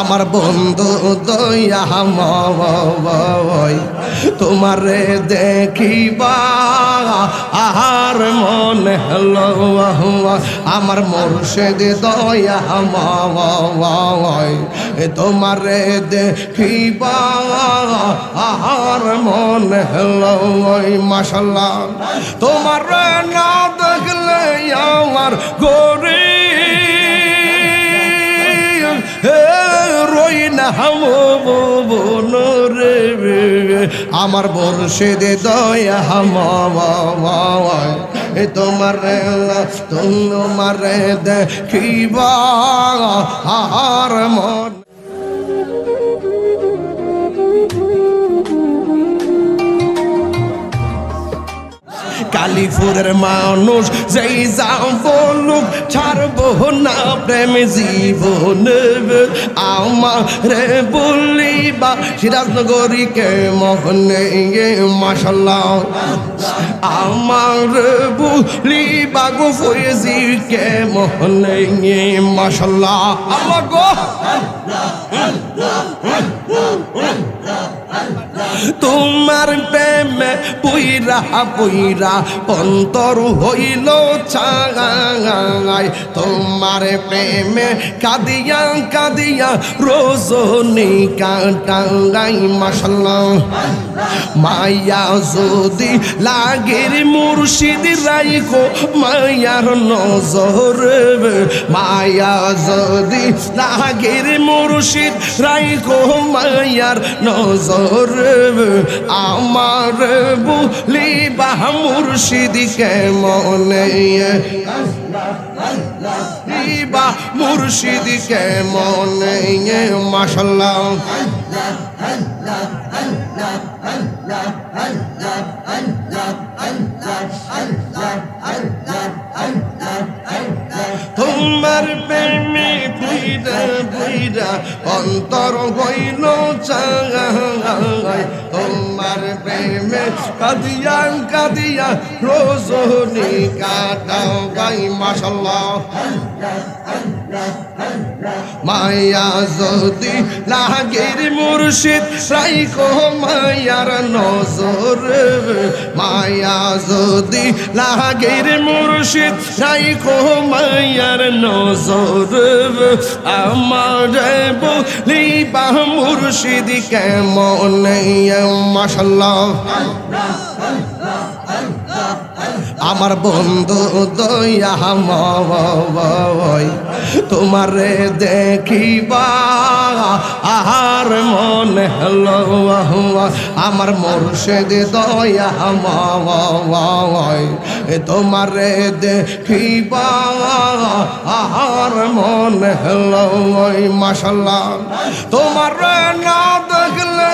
আমার বন্ধু দয়া ময় তোমারে দেখিবা, আহার মনে হলো আমার মোরশেদ দয়া ময় তোমারে দেখিবা, আহার মনে হলো মাসাল্লাহ তোমার না দেখলে আমার গরি রই না হাম রে আমার বর্ষে দে দয়া হাম তোমার তোমার দেখিবা। আর মন কালীপুরের মানুষ যেই যাও বলুক ছাড়বো না প্রেম জীবন। আমারে বলিবা সিরাজনগরীকে মোহনে মাসাল্লাহ আমার বলিবা, গো ফয়েজিকে মোহনে মাসাল্লাহ আল্লাহ গো। তোমার প্রেমে পুইরা পুইরা, অন্তর হইল চাঙাই তোমার প্রেমে কাদিয়া কাদিয়া রোজনি কাটাঙ্গাই মাসাল্লাহ মায়া যদি লাগের মুর্শিদ রাইখো, মায়ার নজর মায়া যদি লাগের মুর্শিদ রাইখো, মায়ার নজর আমার বলি বা মুর্শিদ কেমনে বা মুর্শিদ কেমনে মাসাল্লাহ তোমার প্রেমে পুইরা পুইরা অন্তর হইল চাঙাই তোমার প্রেমে কাদিয়া রোজনি কাটাও গাই মাসাল্লাহ মায়া যদি লাগের মুর্শিদ রাইকো মায়ার নজর। মায়া যদি লাগের মুর্শিদ রাইকো মায়ার নজর। আমার বলি বা মুর্শিদ কেমন মাসাল্লাহ আমার বন্ধু দয়া ময় তোমারে দেখিবা। আহার মনে হলো আমার মোরশেদ দয়া ময় তোমারে দেখিবা। আহার মনে হলো মাসাল্লাহ তোমার না দেখলে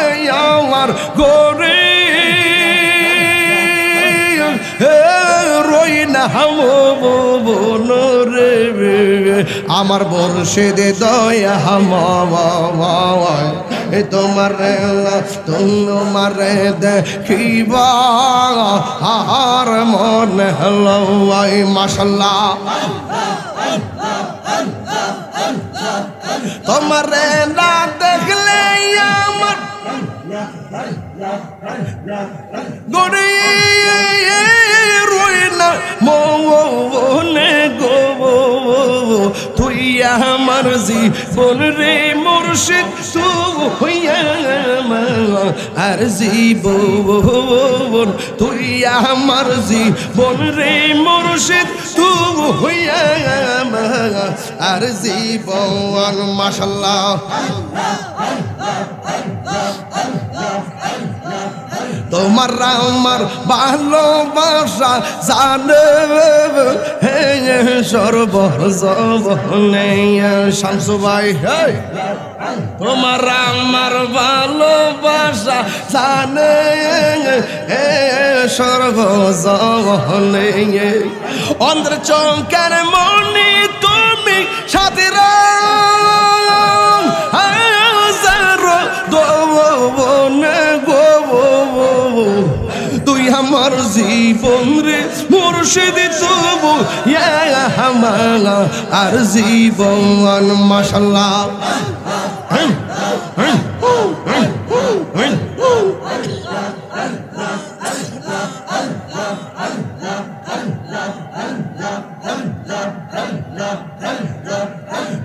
আমার গরি রই না হাম রে আমার বর্ষে দে দয়া হাম তোমার তোমার দেখিবা। আর মন হলো মাসাল্লাহ তোমার না দেখলে আমার গড়ে রই না মনে গো তুই আমার জীবন রে মুর্শিদ তু হইয়া আর জীবন তুই আমার জীবন রে মুর্শিদ তু হইয়া আর জীবন মাসাল্লাহ তোমার আমার ভালোবাসা জানে, হে সর্বজনে শামসু ভাই হে। তোমার আমার ভালোবাসা জানে, হে সর্বজনে অন্ধ্র চৌকার মনি তুমি সাথীরা মুর্শিদ তবু আমার আর জীবন মাসাল্লাহ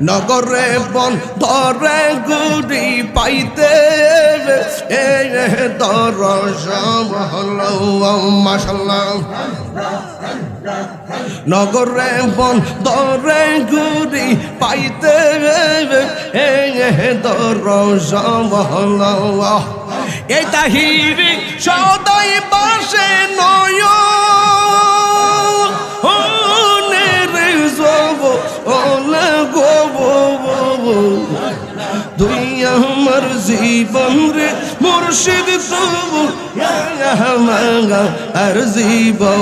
নগরে বন ধরে গুড়ি পাইতে এ দর মাসাল্লাহ নগরে বন দরে গুড়ি পাইতে এ দর এই তাহিরি সদাই বাসে নয় আমার জীবন মুর্শিদ তবু আমার জীবন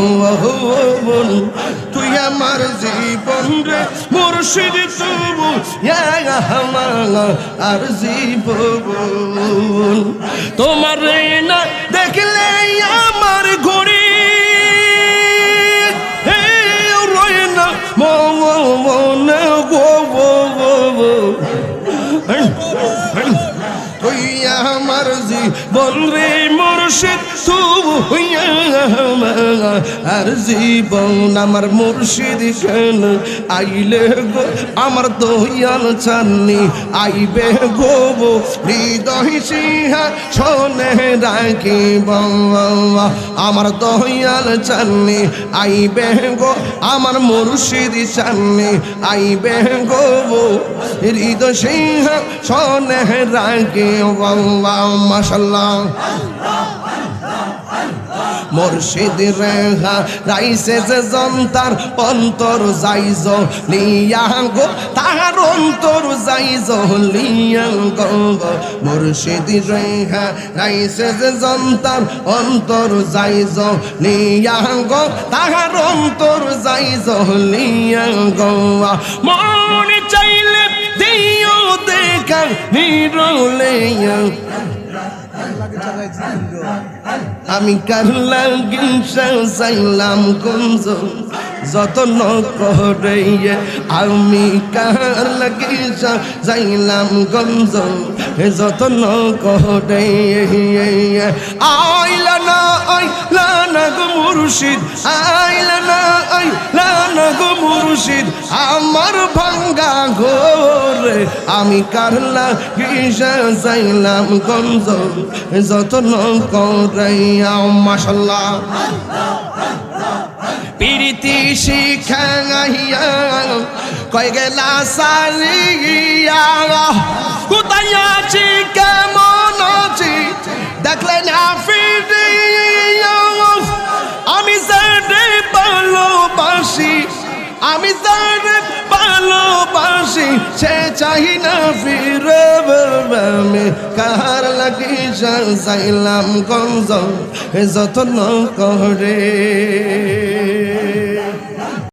তুই আমার জীবন মুর্শিদ তবু আমার জীবন তোমার না দেখলে তুই আমার জীবন রে মুর্শিদ তুই আর জীবন, আমার মুর্শিদ কেন আইলে গো? আমার দয়াল চাননি, আইবে গো হৃদয় সিংহা শোনে রাখি আমার দয়াল চাননি, আইবে গো? আমার মুর্শিদ চাননি, আইবে গো হৃদয় সিংহা শোনে রাখি মাসাল্লাহ মুর্শিদ রেহা, রাইসে যে জন্তার অন্তর যাইজ লিয়া গো, তাহার অন্তর যাইজ লিয়া গো মুর্শিদ রেহা, রাইসে যে জন্তার অন্তর যাইজ লিয়া গো, তাহার অন্তর যাইজ লিয়া গো। মনে চাইলে দিও দেখা, নিরলে আমি কার লাগিনসা চাইলাম কুঞ্জ যতন করে আমি কার লাগিনসা চাইলাম গঞ্জ যতন করে আইলা না আইলা না গো মুর্শিদ, আইলা না আইলা না মুর্শিদ, আমার ভাঙ্গা ঘোরে। আমি কার লাগিনসা চাইলাম গঞ্জ, যতন করাইয়া মাসাল্লাহ প্রীতি শিখাইয়া কয় গেলা সারিয়া। কোথায় আছি, কেমন আছি? দেখলে না আমি তার ভালোবাসি সে চাই না ফিরে আমি কার লাগি যাইলাম গঞ্জ যত্ন করে।